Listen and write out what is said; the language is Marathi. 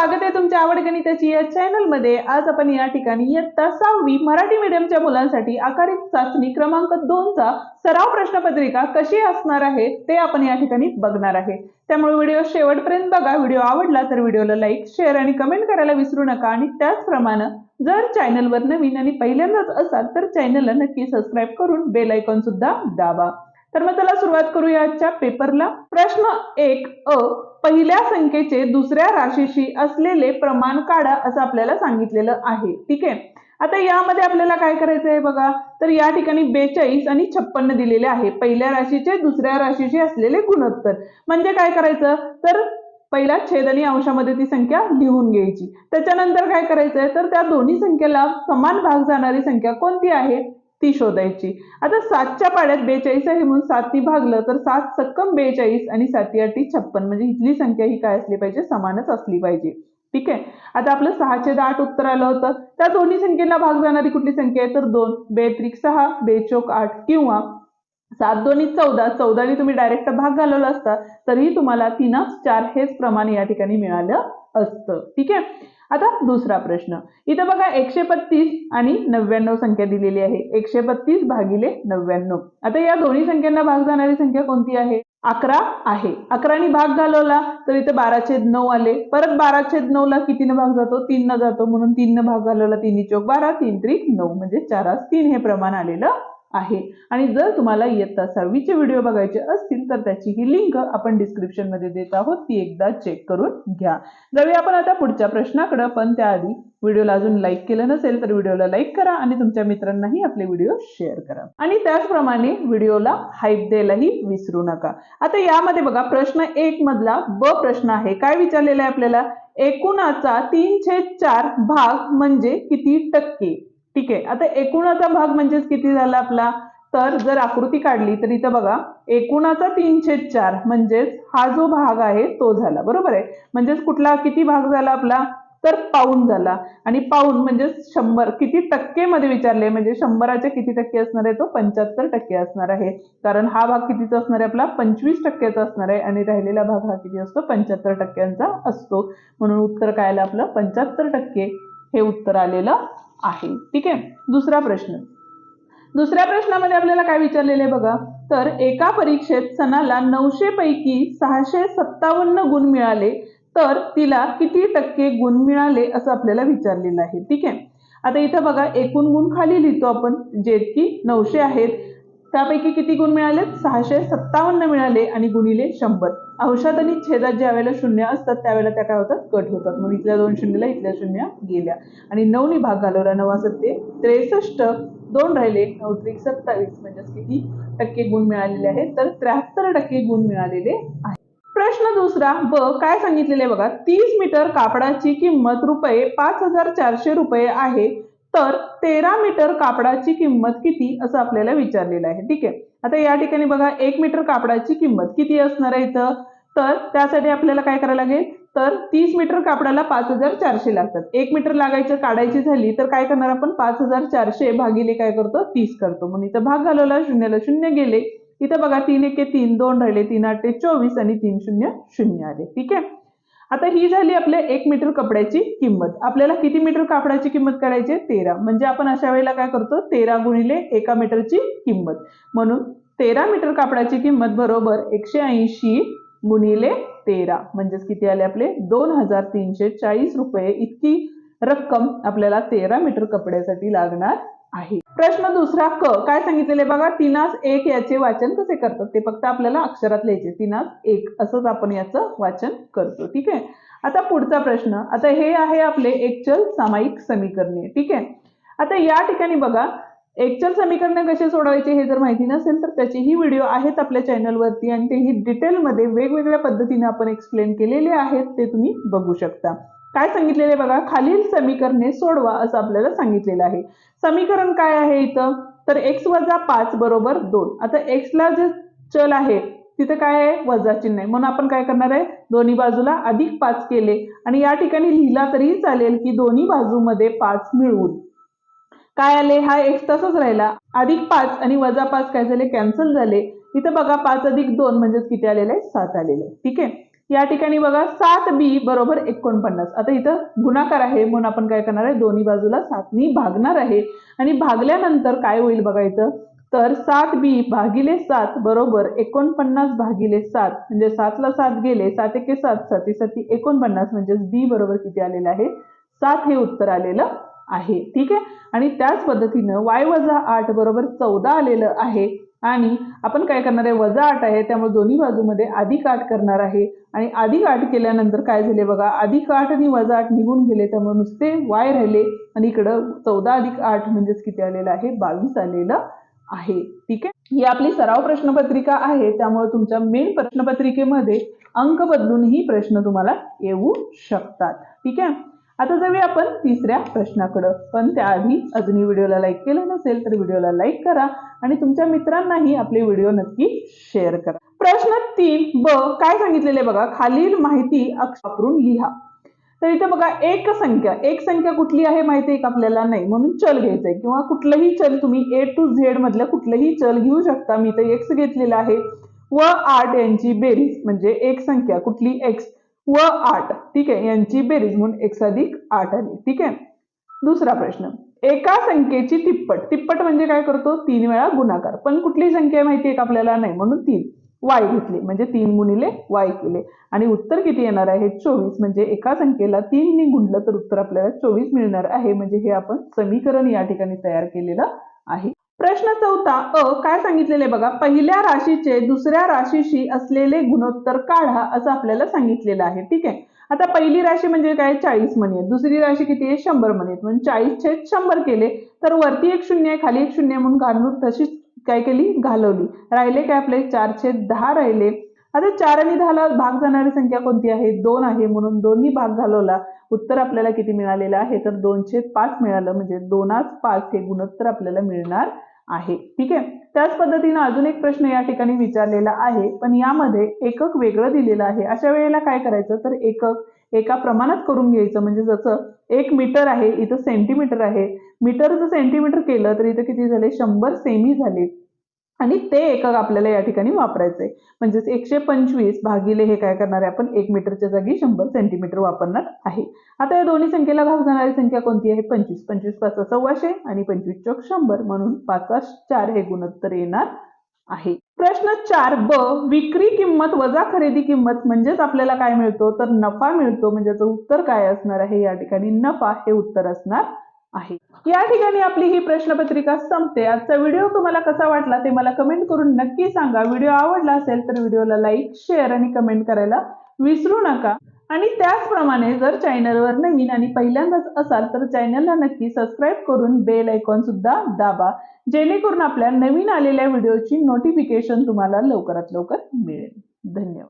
स्वागत आहे तुमच्या आवड गणिताची या चॅनलमध्ये आज आपण या ठिकाणी इयत्ता सहावी मराठी मीडियमच्या मुलांसाठी आकारित चाचणी क्रमांक दोनचा सराव प्रश्नपत्रिका कशी असणार आहे ते आपण या ठिकाणी बघणार आहे. त्यामुळे व्हिडिओ शेवटपर्यंत बघा. व्हिडिओ आवडला तर व्हिडिओला लाईक शेअर आणि कमेंट करायला विसरू नका. आणि त्याचप्रमाणे जर चॅनलवर नवीन आणि पहिल्यांदाच असाल तर चॅनलला नक्की सबस्क्राईब करून बेल आयकॉन सुद्धा दाबा. तर मग चला सुरुवात करूया आजच्या पेपरला. प्रश्न एक अ पहिल्या संख्येचे दुसऱ्या राशीशी असलेले प्रमाण काढा असं आपल्याला सांगितलेलं आहे. ठीक आहे? आता यामध्ये आपल्याला काय करायचं आहे बघा? तर या ठिकाणी बेचाळीस आणि छप्पन्न दिलेले आहे. पहिल्या राशीचे दुसऱ्या राशीशी असलेले गुणोत्तर. म्हणजे काय करायचं? तर पहिला छेद आणि अंशामध्ये ती संख्या लिहून घ्यायची. त्याच्यानंतर काय करायचंय? तर त्या दोन्ही संख्येला समान भाग जाणारी संख्या कोणती आहे? ती शोधायची. आता सातच्या पाड्यात बेचाळीस आहे म्हणून सातनी भागलं तर सात सक्कम बेचाळीस आणि साती आठी छप्पन. म्हणजे इथली संख्या ही काय असली पाहिजे? समानच असली पाहिजे. ठीक आहे? आता आपलं सहाशे आठ उत्तर आलं होतं. त्या दोन्ही संख्येला भाग जाणारी कुठली संख्या आहे? तर दोन. बेत्रिक सहा बेचोक आठ किंवा सात दोन्ही चौदा. चौदाने तुम्ही डायरेक्ट भाग घालवला असता तरीही तुम्हाला तीनच चार हेच प्रमाण या ठिकाणी मिळालं असतं. ठीक आहे? आता दुसरा प्रश्न. इथं बघा एकशे बत्तीस आणि नव्याण्णव संख्या दिलेली आहे. एकशे बत्तीस भागिले नव्याण्णव. आता या दोन्ही संख्यांना भाग जाणारी संख्या कोणती आहे? अकरा आहे. अकराने भाग घालवला तर इथे बारा छेद नऊ आले. परत बारा छेद नऊ ला कितीनं भाग जातो? तीन न जातो. म्हणून तीन न भाग घालवला तिन्ही चौक बारा तीन त्रिक नऊ. म्हणजे चारास तीन हे प्रमाण आलेलं आहे. आणि जर तुम्हाला इयत्ता सहावीचे व्हिडिओ बघायचे असतील तर त्याची ही लिंक आपण डिस्क्रिप्शनमध्ये देत आहोत. ती एकदा चेक करून घ्या. जाऊया आपण आता पुढच्या प्रश्नाकडे. पण त्याआधी व्हिडिओला अजून लाईक केलं नसेल तर व्हिडिओला लाईक करा आणि तुमच्या मित्रांनाही आपले व्हिडिओ शेअर करा. आणि त्याचप्रमाणे व्हिडिओला हाईप द्यायलाही विसरू नका. आता यामध्ये बघा प्रश्न एक मधला ब प्रश्न आहे. काय विचारलेला आहे आपल्याला? एकूणाचा तीन छेद चार भाग म्हणजे किती टक्के? ठीक? आहे आता एकूणाचा भाग म्हणजेच किती झाला आपला? तर जर आकृती काढली तर इथं बघा एकूणाचा तीनशे चार म्हणजेच हा जो भाग आहे तो झाला. बरोबर आहे? म्हणजेच कुठला? किती भाग झाला आपला? तर पाऊन झाला. आणि पाऊन म्हणजे शंभर. किती टक्के मध्ये विचारले म्हणजे शंभराचे किती टक्के असणार आहे? तो पंच्याहत्तर टक्के असणार आहे. कारण हा भाग कितीचा असणार आहे आपला? पंचवीस टक्क्याचा असणार आहे. आणि राहिलेला भाग हा किती असतो? पंच्याहत्तर टक्क्यांचा असतो. म्हणून उत्तर काय आलं आपलं? पंच्याहत्तर टक्के. हे उत्तर आलेलं आहे. ठीक आहे? दुसरा प्रश्न. दुसऱ्या प्रश्नामध्ये आपल्याला काय विचारलेलं आहे बघा? तर एका परीक्षेत सणाला नऊशे पैकी सहाशे सत्तावन्न गुण मिळाले तर तिला किती टक्के गुण मिळाले असं आपल्याला विचारलेलं आहे. ठीक आहे? आता इथं बघा एकूण गुण खाली लिहितो आपण जे की नऊशे आहेत. त्यापैकी किती गुण मिळाले सहाशे सत्तावन्न मिळाले आणि गुणिले शंभर. अंशात आणि छेदात ज्या वेळेला शून्य असतात त्यावेळेला त्या काय होतात? कट होतात. मग इथल्या दोन शून्यला इथल्या शून्य गेल्या. आणि नऊनी भाग घालवला नवा सत्ते त्रेसष्ट. दोन राहिले नऊ त्रिक सत्तावीस. म्हणजेच किती टक्के गुण मिळालेले आहेत? तर त्र्याहत्तर टक्के गुण मिळालेले आहेत. प्रश्न दुसरा ब काय सांगितलेले बघा? तीस मीटर कापडाची किंमत रुपये पाच हजार चारशे रुपये आहे. तर तेरा मीटर कापडाची किंमत किती असं आपल्याला विचारलेलं आहे. ठीक आहे? आता या ठिकाणी बघा एक मीटर कापडाची किंमत किती असणार आहे इथं? तर त्यासाठी आपल्याला काय करायला लागेल? तर तीस मीटर कापडाला पाच हजार चारशे लागतात. एक मीटर लागायचं काढायची झाली तर काय करणार आपण? पाच हजार चारशे भागिले काय करतो? तीस करतो. म्हणून इथं भाग घालवला शून्याला शून्य गेले. इथं बघा तीन एके तीन दोन राहिले तीन आठे चोवीस आणि तीन शून्य शून्य आले. ठीक आहे? आता ही झाली आपल्या एक मीटर कपड्याची किंमत. आपल्याला किती मीटर कापडाची किंमत काढायची तेरा. म्हणजे आपण अशा वेळेला काय करतो? तेरा गुणिले एका मीटरची किंमत. म्हणून तेरा मीटर कापडाची किंमत बरोबर एकशे ऐंशी गुणिले तेरा. म्हणजेच किती आले आपले? दोन हजार तीनशे चाळीस रुपये इतकी रक्कम आपल्याला तेरा मीटर कपड्यासाठी लागणार आहे. प्रश्न दुसरा क. काय सांगितलेले बघा? तिनास एक याचे वाचन कसे करतात? ते फक्त आपल्याला अक्षरात लिहायचे. तिनास एक. असंच आपण याचं वाचन करतो. ठीक आहे? आता पुढचा प्रश्न. आता हे आहे आपले एकचल सामायिक समीकरणे. ठीक आहे? आता या ठिकाणी बघा. एकचल समीकरणे कसे सोडवायचे हे जर माहिती नसेल तर त्याचेही व्हिडिओ आहेत आपल्या चॅनलवरती आणि तेही डिटेलमध्ये वेगवेगळ्या पद्धतीने आपण एक्सप्लेन केलेले आहेत. ते तुम्ही बघू शकता. काय सांगितलेले बघा? खालील समीकरणे सोडवा असं आपल्याला सांगितलेलं आहे. समीकरण काय आहे इथं? तर एक्स वजा पाच बरोबर दोन. आता एक्सला जे चल आहे तिथं काय आहे? वजा चिन्ह आहे. म्हणून आपण काय करणार आहे? दोन्ही बाजूला अधिक पाच केले. आणि या ठिकाणी लिहिला तरी चालेल की दोन्ही बाजूमध्ये पाच मिळवून. काय आले? हा एक्स तसाच राहिला. अधिक पाच आणि वजा पाच काय झाले? कॅन्सल झाले. इथं बघा पाच अधिक दोन म्हणजेच किती आलेले आहे? सात आलेले ठीक आहे? या ठिकाणी बघा सात बी बरोबर एकोणपन्नास. आता इथं गुणाकार आहे म्हणून आपण काय करणार आहे दोन्ही बाजूला सातनी भागणार आहे. आणि भागल्यानंतर काय होईल बघायचं तर सात बी भागिले सात बरोबर एकोणपन्नास भागिले सात. म्हणजे सातला सात गेले सात एके सात साती साती एकोणपन्नास. म्हणजेच बी बरोबर किती आलेलं आहे? सात हे उत्तर आलेलं आहे. ठीक आहे? आणि त्याच पद्धतीनं वाय वजा आठ बरोबर चौदा आलेलं आहे. आणि आपण काय करणार आहे? वजा आठ आहे त्यामुळे दोन्ही बाजूमध्ये अधिक आठ करणार आहे. आणि अधिक आठ केल्यानंतर काय झाले बघा? अधिक आठ आणि वजा आठ निघून गेले त्यामुळे नुसते वाय राहिले. आणि इकडं चौदा अधिक आठ म्हणजेच किती आलेलं आहे? बावीस आलेलं आहे. ठीक आहे? ही आपली सराव प्रश्नपत्रिका आहे. त्यामुळे तुमच्या मेन प्रश्नपत्रिकेमध्ये अंक बदलूनही प्रश्न तुम्हाला येऊ शकतात. ठीक आहे? आता जाऊया आपण तिसऱ्या प्रश्नाकडं. पण त्याआधी अजूनही व्हिडिओला लाईक केलं नसेल तर व्हिडिओला लाईक करा आणि तुमच्या मित्रांनाही आपले व्हिडिओ नक्की शेअर करा. प्रश्न तीन ब काय सांगितलेले बघा? खालील माहिती अक्ष वापरून लिहा. तर इथे बघा एक संख्या. एक संख्या कुठली आहे माहिती आहे का आपल्याला नाही. म्हणून चल घ्यायचंय. किंवा कुठलंही चल तुम्ही ए टू झेड मधलं कुठलंही चल घेऊ शकता. मी तर एक्स घेतलेला आहे. व आठ यांची बेरीज. म्हणजे एक संख्या. कुठली एक्स व आठ ठीक आहे? यांची बेरीज म्हणून एक अधिक आठ आली ठीक आहे? दुसरा प्रश्न. एका संख्येची तिप्पट. तिप्पट म्हणजे काय करतो? तीन वेळा गुणाकार. पण कुठली संख्या माहिती आहे का आपल्याला? नाही म्हणून तीन. वाय घेतले. म्हणजे तीन गुणिले वाय केले. आणि उत्तर किती येणार आहे? चोवीस. म्हणजे एका संख्येला तीनने गुणलं तर उत्तर आपल्याला चोवीस मिळणार आहे. म्हणजे हे आपण समीकरण या ठिकाणी तयार केलेलं आहे. प्रश्न चौथा अ काय सांगितलेले बघा? पहिल्या राशीचे दुसऱ्या राशीशी असलेले गुणोत्तर काढा असं आपल्याला सांगितलेलं आहे. ठीक आहे? आता पहिली राशी म्हणजे काय? चाळीस म्हणे. दुसरी राशी किती आहे? शंभर म्हणे. म्हणजे चाळीस छेद शंभर केले तर वरती एक शून्य आहे खाली एक शून्य म्हणून घालून तशीच काय केली? घालवली. राहिले काय आपले? चार छेद दहा राहिले. आता चार आणि दहाला भाग जाणारी संख्या कोणती आहे? दोन आहे. म्हणून दोन्ही भाग घालवला. उत्तर आपल्याला किती मिळालेलं आहे? तर दोनशे पाच मिळालं. म्हणजे दोनाच पाच हे गुणोत्तर आपल्याला मिळणार आहे. ठीक आहे? त्याच पद्धतीनं अजून एक प्रश्न या ठिकाणी विचारलेला आहे. पण यामध्ये एकक वेगळं दिलेलं आहे. अशा वेळेला काय करायचं? तर एकक एका प्रमाणात करून घ्यायचं. म्हणजे जसं एक मीटर आहे इथं सेंटीमीटर आहे. मीटर जर सेंटीमीटर केलं तर इथं किती झाले? शंभर सेमी झाले. आणि ते एकक आपल्याला या ठिकाणी वापरायचंय. म्हणजेच एकशे पंचवीस भागिले हे काय करणार आहे आपण? एक मीटरच्या जागी शंभर सेंटीमीटर वापरणार आहे. आता या दोन्ही संख्येला भाग जाणारी संख्या कोणती आहे? पंचवीस. पंचवीस पाच सव्वाशे आणि पंचवीस चौक शंभर म्हणून पाच चार हे गुणोत्तर येणार आहे. प्रश्न चार ब विक्री किंमत वजा खरेदी किंमत म्हणजेच आपल्याला काय मिळतो? तर नफा मिळतो. म्हणजे उत्तर काय असणार आहे? या ठिकाणी नफा हे उत्तर असणार आहे. या ठिकाणी आपली ही प्रश्नपत्रिका संपते. आजचा व्हिडिओ तुम्हाला कसा वाटला ते मला कमेंट करून नक्की सांगा. व्हिडिओ आवडला असेल तर व्हिडिओला लाईक शेअर आणि कमेंट करायला विसरू नका. आणि त्याचप्रमाणे जर चॅनलवर नवीन आणि पहिल्यांदाच असाल तर चॅनलला नक्की सबस्क्राईब करून बेल आयकॉन सुद्धा दाबा. जेणेकरून आपल्या नवीन आलेल्या व्हिडिओची नोटिफिकेशन तुम्हाला लवकरात लवकर मिळेल. धन्यवाद.